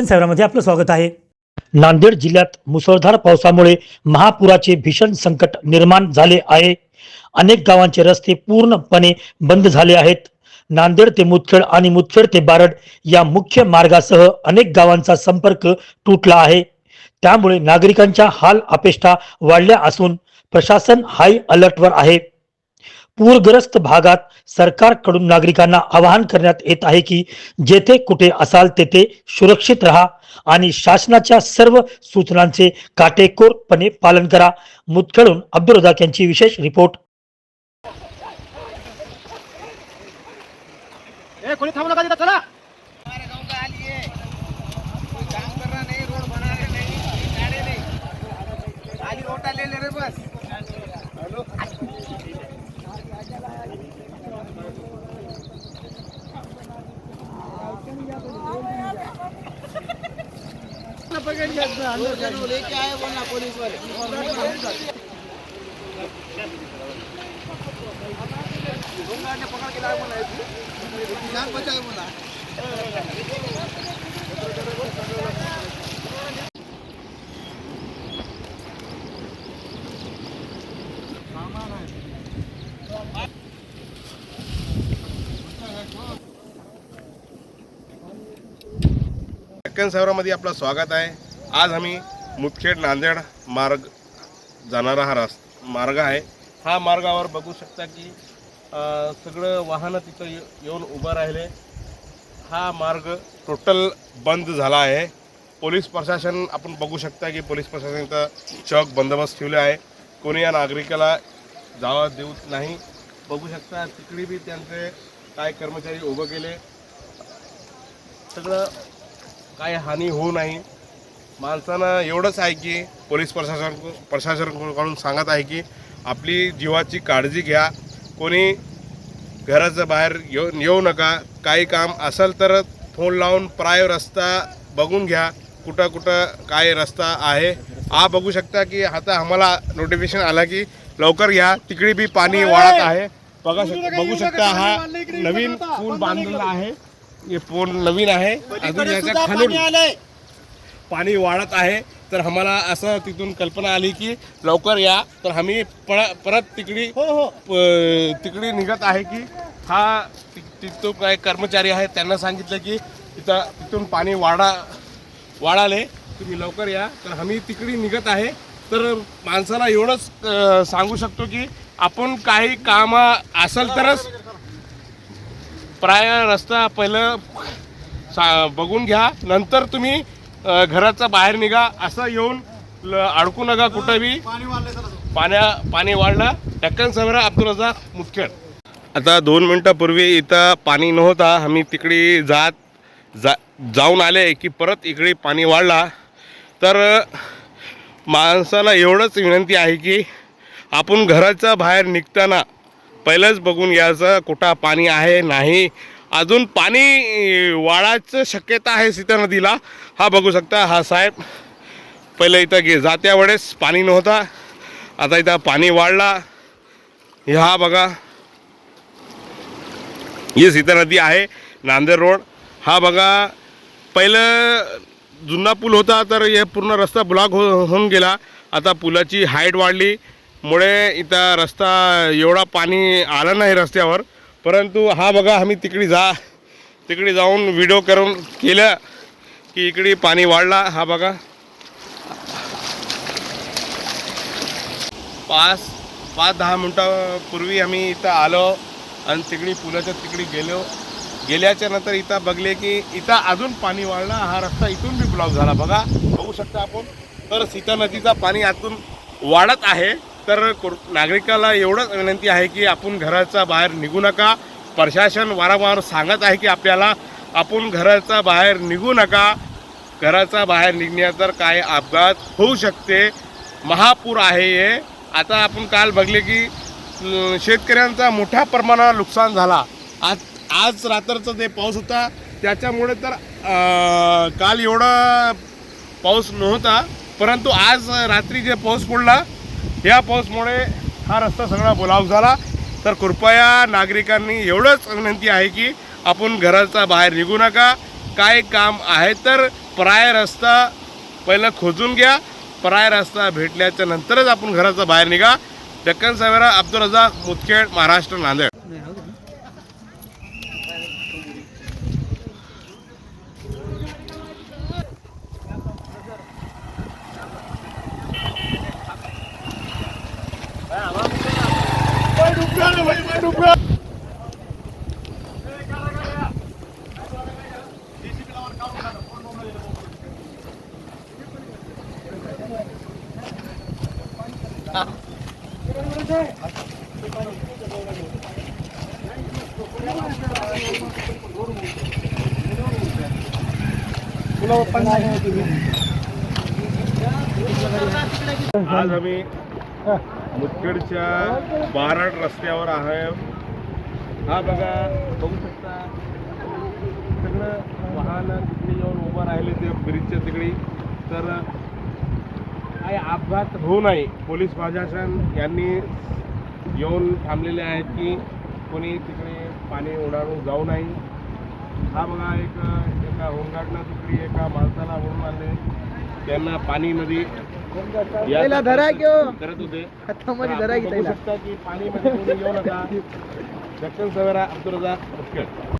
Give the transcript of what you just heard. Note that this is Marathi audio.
डेक्कन सैरामध्ये आपलं स्वागत आहे. नांदेड जिल्ह्यात मुसळधार पावसामुळे महापुराचे भीषण संकट निर्माण झाले आहे. अनेक गावांचे रस्ते पूर्णपणे बंद झाले आहेत. नांदेड ते मुदखेड आणि मुदखेड ते बारड या मुख्य मार्गासह अनेक गावांचा संपर्क तुटला आहे. त्यामुळे नागरिकांच्या हाल अपेष्टा वाढल्या असून प्रशासन हाय अलर्टवर आहे. पूरग्रस्त भागात सरकारकडून नागरिकांना आवाहन करण्यात येत आहे की जेथे कुठे असाल तेथे सुरक्षित राहा आणि शासनाच्या सर्व सूचनांचे काटेकोरपणे पालन करा. मुदखेडून अब्दुल रजाक यांची विशेष रिपोर्ट. ए कोणी थांबू नका तिथं चला हमारे गांव का हाल ये है कोई काम कर रहा नहीं रोड बना रहे नहीं नाड़े नहीं खाली रोटा ले ले रहे बस हेलो लेके आए बोलना पुलिस वाले पकड़ के लाए बोला जान बचाए बोला डेक्कन आपलं स्वागत आहे. आज आम्ही मुदखेड नांदेड मार्ग जाणारा हा रस मार्ग आहे. हा मार्गावर बघू शकता की सगळं वाहनं तिथं ये- येऊन उभं राहिले. हा मार्ग टोटल बंद झाला आहे. पोलीस प्रशासन आपण बघू शकता की पोलीस प्रशासन इथं चौक बंदोबस्त ठेवले आहे. कोणी या नागरिकाला जावा देऊत नाही. बघू शकता तिकडे बी त्यांचे काय कर्मचारी उभं केले. सगळं काय हानी होऊ नाही. माणसानं एवढंच आहे की पोलीस प्रशासन प्रशासनाकडून सांगत आहे की आपली जीवाची काळजी घ्या. कोणी घराच्या बाहेर येऊ येऊ नका. काही काम असेल तर फोन लावून प्राय रस्ता बघून घ्या. कुठं कुठं काय रस्ता आहे. हा बघू शकता की आता आम्हाला नोटिफिकेशन आला की लवकर घ्या तिकडे बी पाणी वाढत आहे. बघा शक बघू शकता हा नवीन पूल बांधलेला आहे. हे पूल नवीन आहे. अजून याच्या खाली पाणी वाढत आहे तर आम्हाला असं तिथून कल्पना आली की लवकर या. तर आम्ही पर परत तिकडी प- तिकडी निघत आहे की हा तिथून काय कर्मचारी आहेत त्यांना सांगितलं की तिथं तिथून पाणी वाढा वाढाले तुम्ही लवकर या. तर आम्ही तिकडी निघत आहे. तर माणसाला एवढंच सांगू शकतो की आपण काही काम असेल तरच प्राय रस्ता पहिलं सा बघून घ्या. नंतर तुम्ही अ, घराच्या बाहेर निघा असं येऊन अडकू नका कुठं बी पाण्या पाणी वाढलं. टक्कन सवरा अब्दुल रजाक मुदखेड आता दोन मिनटापूर्वी इथं पाणी नव्हता. आम्ही तिकडे जात जा जाऊन आले की परत इकडे पाणी वाढला. तर माणसाला एवढंच विनंती आहे की आपण घराच्या बाहेर निघताना पहिलंच बघून घ्यायचं कुठं पाणी आहे नाही. अजून पाणी वाढायचं शक्यता आहे सीता नदीला. हा बघू शकता हा साहेब. पहिलं इथं गे जात्या वेळेस पाणी नव्हता. आता इथं पाणी वाढला. हा बघा. ही सीता नदी आहे नांदेड रोड. हा बघा. पहिलं जुना पूल होता तर हे पूर्ण रस्ता ब्लॉक हो होऊन गेला. आता पुलाची हाईट वाढली. मुळे इथं रस्ता एवढा पाणी आलं नाही रस्त्यावर. परंतु हा बघा आम्ही तिकडे जा तिकडे जाऊन व्हिडिओ करून केलं की इकडे पाणी वाढला हा बघा. पाच पाच दहा मिनटापूर्वी आम्ही इथं आलो आणि तिकडे पुलाच्या तिकडे गेलो. गेल्याच्यानंतर इथं बघले की इथं अजून पाणी वाढला हा रस्ता इथून बी ब्लॉक झाला. बघा बघू शकता आपण. तर सीता नदीचा पाणी आतून वाढत आहे. तर कोर- नागरिकाला एवढंच विनंती आहे की आपण घराच्या बाहेर निघू नका. प्रशासन वारंवार सांगत आहे की आपल्याला आपण घराचा बाहेर निघू नका. घराच्या बाहेर निघण्यात तर काय अपघात होऊ शकते. महापूर आहे हे. आता आपण काल बघले की शेतकऱ्यांचा मोठ्या प्रमाणावर नुकसान झाला. आज आज रात्रचा जे पाऊस होता त्याच्यामुळे तर काल एवढा पाऊस नव्हता. परंतु आज रात्री जे पाऊस पडला या पाऊसमुळे हा रस्ता सगळा बोलाव झाला. तर कृपया नागरिकांनी एवढंच विनंती आहे की आपण घराचा बाहेर निघू नका. काय काम आहे तर पराय रस्ता पहिलं खोजून घ्या. पराय रस्ता भेटल्याच्या नंतरच आपण घराचा बाहेर निघा. डक्कन सवेरा अब्दुल रजाक मुदखेड महाराष्ट्र नांदेड. आज आम्ही मुदखेडच्या बाराड रस्त्यावर आहे. हा बघा बघू शकता. सगळं वाहन तिकडे येऊन उभं राहिले ते ब्रिजच्या तिकडे. तर अपघात होऊ नये. पोलीस प्रशासन यांनी येऊन थांबलेले आहेत की कोणी तिकडे पाणी ओढाळून जाऊ नये. हा बघा एक एका होमगार्डला तिकडे एका माणसाला ओढून आणले. त्यांना पाणीमध्ये. करत होते. की. शकता पाणीमध्ये येऊ नका. दक्षिण सवेरा अब्दुल मुदखेड